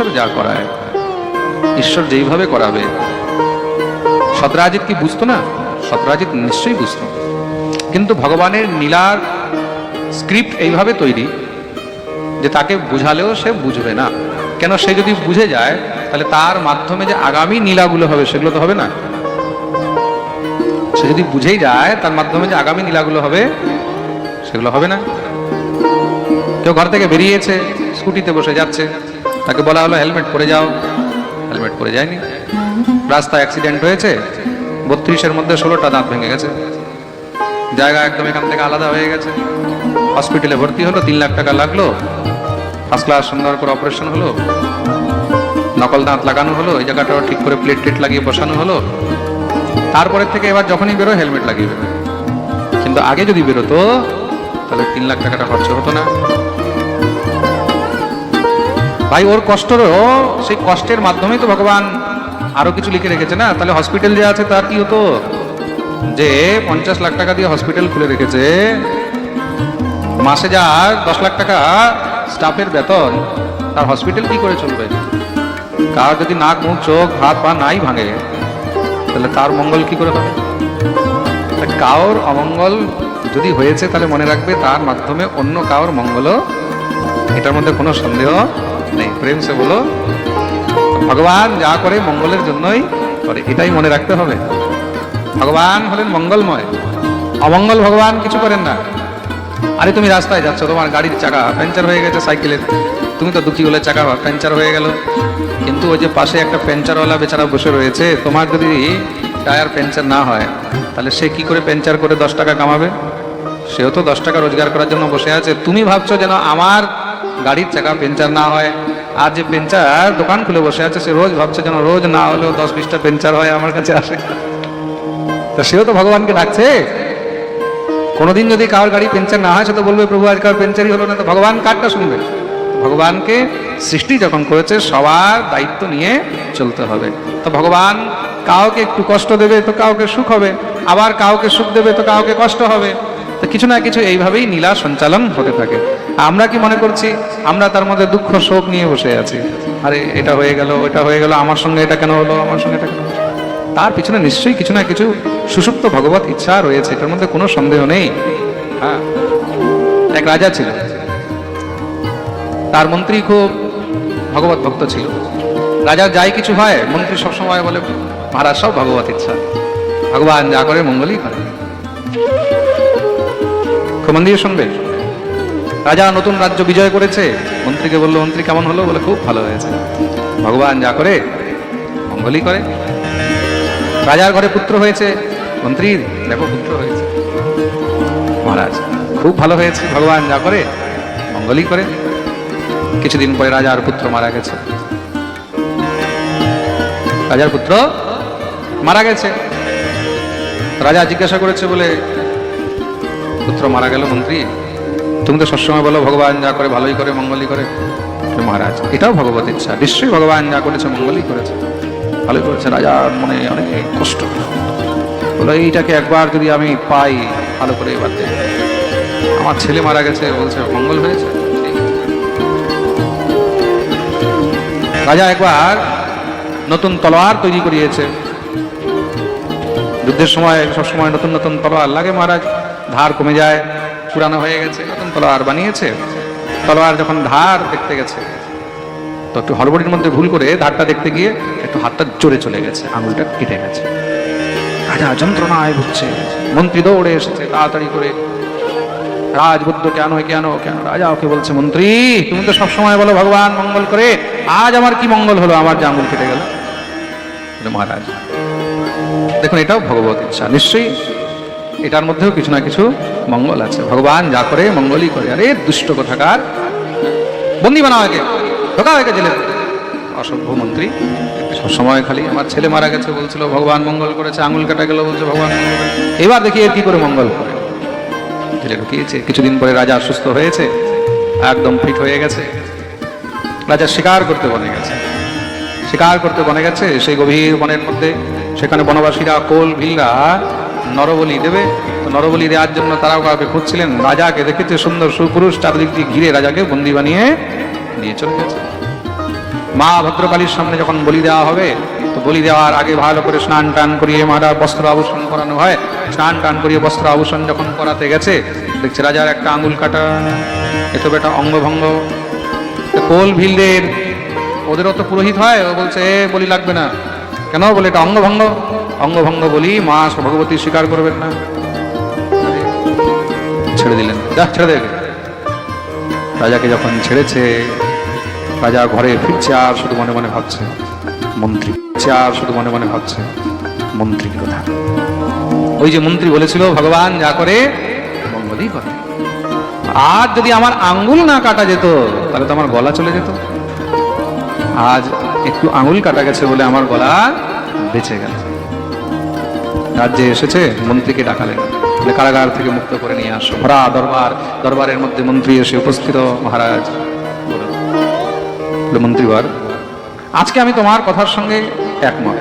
ঈশ্বর যা করায়, ঈশ্বর যেইভাবে করাবে। সতরাজিৎ কি বুঝতো না? সতরাজিৎ নিশ্চয়ই বুঝতো। কিন্তু ভগবানের নীলার স্ক্রিপ্ট এইভাবে তৈরি যে তাকে বুঝালেও সে বুঝবে না। কেন সে যদি বুঝে যায়, তাহলে তার মাধ্যমে যে আগামী নীলাগুলো হবে, সেগুলো তো হবে না। সে যদি বুঝেই যায়, তার মাধ্যমে যে আগামী নীলাগুলো হবে, সেগুলো হবে না। কেউ ঘর থেকে বেরিয়েছে, স্কুটিতে বসে যাচ্ছে। তাকে বলা হলো, হেলমেট পরে যাও। হেলমেট পরে যায়নি। রাস্তায় অ্যাক্সিডেন্ট হয়েছে। বত্রিশের মধ্যে ষোলোটা দাঁত ভেঙে গেছে। জায়গা একদম এখান থেকে আলাদা হয়ে গেছে। হসপিটালে ভর্তি হলো, তিন লাখ টাকা লাগল। ফার্স্ট ক্লাস সুন্দর করে অপারেশন হলো। নকল দাঁত লাগানো হলো, এই জায়গাটাও ঠিক করে প্লেট টেট লাগিয়ে বসানো হলো। তারপরে থেকে এবার যখনই বেরো হেলমেট লাগিয়ে কিন্তু আগে যদি বেরোতো, তাহলে তিন লাখ টাকাটা খরচ হতো না। ভাই, ওর কষ্টরও, সেই কষ্টের মাধ্যমেই তো ভগবান আরও কিছু লিখে রেখেছে না? তাহলে হসপিটাল যে আছে তার কি হতো? যে পঞ্চাশ লাখ টাকা দিয়ে হসপিটাল খুলে রেখেছে। মাসে যার দশ লাখ টাকা স্টাফের বেতন, তার হসপিটাল কি করে চলবে? কার যদি নাক, মুখ, চোখ, হাত, পা নাই ভাঙে, তাহলে তার মঙ্গল কি করে হবে? কাউর অমঙ্গল যদি হয়েছে তাহলে মনে রাখবে, তার মাধ্যমে অন্য কাউর মঙ্গলও এটার মধ্যে কোনো সন্দেহ প্রেম সে বলো, ভগবান যা করে মঙ্গলের জন্যই করে, এটাই মনে রাখতে হবে। ভগবান হলেন মঙ্গলময়। অমঙ্গল ভগবান কিছু করেন না। আরে তুমি রাস্তায় যাচ্ছ, তোমার গাড়ির চাকা পাঞ্চার হয়ে গেছে সাইকেলের। তুমি তো দুঃখী হলে চাকা পাঞ্চার হয়ে গেল। কিন্তু ওই যে পাশে একটা পেঞ্চারওয়ালা বেচারা বসে রয়েছে, তোমার যদি টায়ার পেঞ্চার না হয়, তাহলে সে কি করে পেঞ্চার করে দশ টাকা কামাবে? সেও তো দশ টাকা রোজগার করার জন্য বসে আছে। তুমি ভাবছ যেন আমার গাড়ির চাকা পেঞ্চার না হয়। আর যে পেঞ্চার দোকান খুলে বসে আছে, সে রোজ ভাবছে যেন রোজ না হলেও দশ বিশটা পেঞ্চার হয় আমার কাছে আসে। তো সেও তো ভগবানকে ডাকছে। কোনোদিন যদি কারোর গাড়ি পেঞ্চার না হয়, সে তো বলবে, প্রভু, আজ কার পেঞ্চারই হলো না। তো ভগবান কারটা শুনবে? ভগবানকে সৃষ্টি যখন করেছে, সবার দায়িত্ব নিয়ে চলতে হবে। তো ভগবান কাউকে একটু কষ্ট দেবে, তো কাউকে সুখ হবে। আবার কাউকে সুখ দেবে, তো কাউকে কষ্ট হবে। তো কিছু না কিছু এইভাবেই নীলা সঞ্চালন হতে থাকে। আমরা কি মনে করছি? আমরা তার মধ্যে দুঃখ, শোক নিয়ে বসে আছি। আরে, এটা হয়ে গেল, ওটা হয়ে গেল, আমার সঙ্গে এটা কেন হলো, আমার সঙ্গে এটা কেন তার পিছনে নিশ্চয়ই কিছু না কিছু সুষুপ্ত ভগবত ইচ্ছা রয়েছে, এটার মধ্যে কোনো সন্দেহ নেই। হ্যাঁ এক রাজা ছিল। তার মন্ত্রী খুব ভগবত ভক্ত ছিল। রাজার যাই কিছু হয়, মন্ত্রী সবসময় বলে, মহারাজ, সব ভগবত ইচ্ছা। ভগবান যা করে মঙ্গলই করে। মন দিয়ে শুনবে রাজা নতুন রাজ্য বিজয় করেছে। মন্ত্রীকে বলল, মন্ত্রী কেমন হলো? বলে, খুব ভালো হয়েছে। ভগবান যা করে, মঙ্গলই করে। রাজার ঘরে পুত্র হয়েছে। মন্ত্রী, দেখো, পুত্র হয়েছে। মহারাজ, খুব ভালো হয়েছে। ভগবান যা করে, মঙ্গলই করে। কিছুদিন পরে রাজার পুত্র মারা গেছে। রাজার পুত্র মারা গেছে। রাজা জিজ্ঞাসা করেছে বলে পুত্র মারা গেল, মন্ত্রী। তুমি তো সবসময় বলো, ভগবান যা করে ভালোই করে, মঙ্গলই করে। মহারাজ, এটাও ভগবত ইচ্ছা। নিশ্চয়ই ভগবান যা করেছে, মঙ্গলই করেছে। ভালোই করেছে, রাজার মনে অনেক কষ্ট বলো, এইটাকে একবার যদি আমি পাই, ভালো করে এবার। আমার ছেলে মারা গেছে, বলছে, মঙ্গল হয়েছে? রাজা একবার নতুন তলোয়ার তৈরি করিয়েছে। যুদ্ধের সময়, সবসময় নতুন নতুন তলোয়ার লাগে মহারাজ। ধার কমে যায়, পুরানো হয়ে গেছে, নতুন তলোয়ার বানিয়েছে। তলোয়ার যখন ধার দেখতে গেছে, তো একটু হড়বড়ির মধ্যে ভুল করে ধারটা দেখতে গিয়ে একটু হাতটা জোরে চলে গেছে, আঙুলটা কেটে গেছে। রাজা যন্ত্রণায় ভুগছে। মন্ত্রী দৌড়ে এসেছে, তাড়াতাড়ি করে। রাজবুদ্ধ, কেন কেন কেন? রাজা ওকে বলছে, মন্ত্রী, তুমি তো সবসময় বলো ভগবান মঙ্গল করে, আজ আমার কি মঙ্গল হলো? আমার যে আঙুল কেটে গেল। মহারাজ, দেখুন, এটাও ভগবত ইচ্ছা। নিশ্চয়ই এটার মধ্যেও কিছু না কিছু মঙ্গল আছে। ভগবান যা করে মঙ্গলই করে। আরে, দুষ্ট কোথাকার। বন্দি বানা একে। ঢোকা একে জেলে। অসভ্য মন্ত্রী। সবসময় খালি আমার ছেলে মারা গেছে বলছিল, ভগবান মঙ্গল করেছে। আঙুল কাটা গেল, বলছে, ভগবান এবার দেখি এর কি করে মঙ্গল করে। জেলে ঢুকিয়েছে। কিছুদিন পরে রাজা অসুস্থ হয়েছে। একদম ফিট হয়ে গেছে। রাজা শিকার করতে বনে গেছে। শিকার করতে বনে গেছে। সেই গভীর বনের মধ্যে, সেখানে বনবাসীরা, কোল ভিলরা নরবলি দেবে। তো নরবলি দেওয়ার জন্য তারাও কাউকে খুঁজছিলেন। রাজাকে দেখেছে সুন্দর সুপুরুষ, চারদিক দিয়ে ঘিরে রাজাকে বন্দি বানিয়ে নিয়ে চলে গেছে। মা ভদ্রকালীর সামনে যখন বলি দেওয়া হবে, তো বলি দেওয়ার আগে ভালো করে স্নান টান করিয়ে মারা বস্ত্র আভূষণ করানো হয়। স্নান টান করিয়ে বস্ত্র আভূষণ যখন করাতে গেছে, দেখছে রাজার একটা আঙুল কাটা, এ তো বেটা অঙ্গভঙ্গ। কোল ভিলদের, ওদেরও তো পুরোহিত হয়, ও বলছে বলি লাগবে না। কেন? বলে, এটা অঙ্গভঙ্গ। অঙ্গভঙ্গ বলি, মা ভগবতী স্বীকার করবেন না। ছেড়ে দিলেন। যা, ছেড়ে দেবে রাজাকে যখন ছেড়েছে, রাজা ঘরে ফিরছে আর শুধু মনে মনে ভাবছে, মন্ত্রী আর শুধু মনে মনে ভাবছে, মন্ত্রীর কথা। ওই যে মন্ত্রী বলেছিল, ভগবান যা করে, মঙ্গলই করে। আজ যদি আমার আঙ্গুল না কাটা যেত, তাহলে তো আমার গলা চলে যেত। আজ একটু আঙুল কাটা গেছে বলে আমার গলা বেঁচে গেল রাজ্যে এসেছে, মন্ত্রীকে ডাকালেন। কারাগার থেকে মুক্ত করে নিয়ে আসো। ভরা দরবার, দরবারের মধ্যে মন্ত্রী এসে উপস্থিত, মহারাজ। মন্ত্রীবার আজকে আমি তোমার কথার সঙ্গে একমত।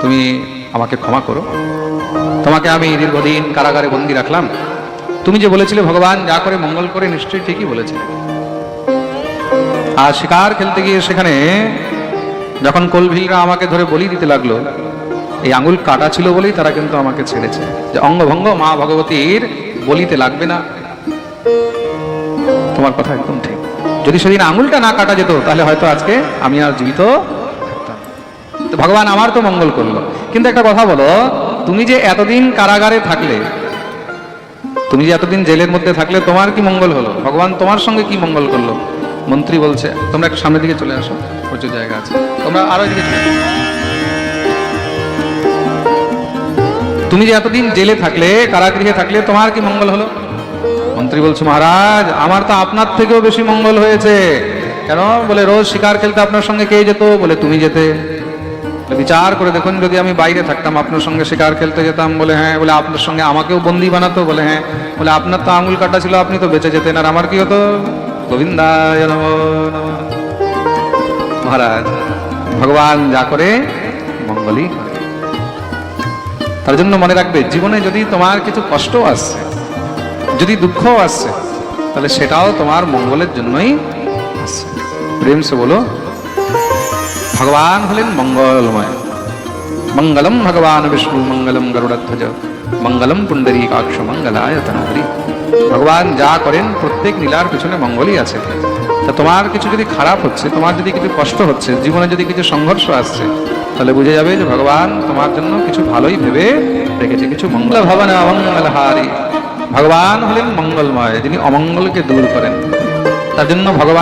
তুমি আমাকে ক্ষমা করো। তোমাকে আমি দীর্ঘদিন কারাগারে বন্দি রাখলাম। তুমি যে বলেছিলে, ভগবান যা করে মঙ্গল করে নিশ্চয়ই ঠিকই বলেছিলে আর শিকার খেলতে গিয়ে সেখানে যখন কোলভিলরা আমাকে ধরে বলি দিতে লাগল এই আঙুল কাটা ছিল বলেই তারা কিন্তু আমাকে ছেড়েছে। যে অঙ্গভঙ্গ মা ভগবতীর বলিতে লাগবে না। তোমার কথা একদম ঠিক। যদি সেদিন আঙুলটা না কাটা যেত, তাহলে হয়তো আজকে আমি আর জীবিত। তো ভগবান আমার তো মঙ্গল করল। কিন্তু একটা কথা বলো, তুমি যে এতদিন কারাগারে থাকলে, তুমি যে এতদিন জেলের মধ্যে থাকলে, তোমার কি মঙ্গল হলো? ভগবান তোমার সঙ্গে কি মঙ্গল করল? মন্ত্রী বলছে, তোমরা একটু সামনের দিকে চলে আসো, প্রচুর জায়গা আছে। তোমরা আরও এদিকে তুমি যে এতদিন জেলে থাকলে, কারাগৃহে থাকলে, তোমার কি মঙ্গল হলো? মন্ত্রী বলছে, মহারাজ, আমার তো আপনার থেকেও বেশি মঙ্গল হয়েছে। কেন? বলে, রোজ শিকার খেলতে আপনার সঙ্গে কে যেত? বলে, তুমি যেতে। বিচার করে দেখুন, যদি আমি বাইরে থাকতাম, আপনার সঙ্গে শিকার খেলতে যেতাম। বলে হ্যাঁ। বলে, আপনার সঙ্গে আমাকেও বন্দি বানাতো। বলে হ্যাঁ। বলে, আপনার তো আঙুল কাটা ছিল, আপনি তো বেঁচে যেতেন, আর আমার কি হতো? নমঃ। মহারাজ, ভগবান যা করে, মঙ্গলই করে। তার জন্য মনে রাখবে, জীবনে যদি তোমার কিছু কষ্ট আসছে, যদি দুঃখ আসছে, তাহলে সেটাও তোমার মঙ্গলের জন্যই আসছে। প্রেম সে বলো, ভগবান হলেন মঙ্গলময়। মঙ্গলম ভগবান বিষ্ণু, মঙ্গলম গরুড়ধ্বজ, মঙ্গলম পুণ্ডরী কাক্ষ, মঙ্গলায় তনহরি ভগবান যা করেন, প্রত্যেক লীলার পিছনে মঙ্গলই আছে। তা তোমার কিছু যদি খারাপ হচ্ছে, তোমার যদি কিছু কষ্ট হচ্ছে, জীবনে যদি কিছু সংঘর্ষ আসছে তাহলে বুঝে যাবে যে ভগবান তোমার জন্য কিছু ভালোই ভেবে রেখেছে, কিছু মঙ্গল ভাবনা অমঙ্গলহারি ভগবান হলেন মঙ্গলময়, যিনি অমঙ্গলকে দূর করেন। তার জন্য ভগবান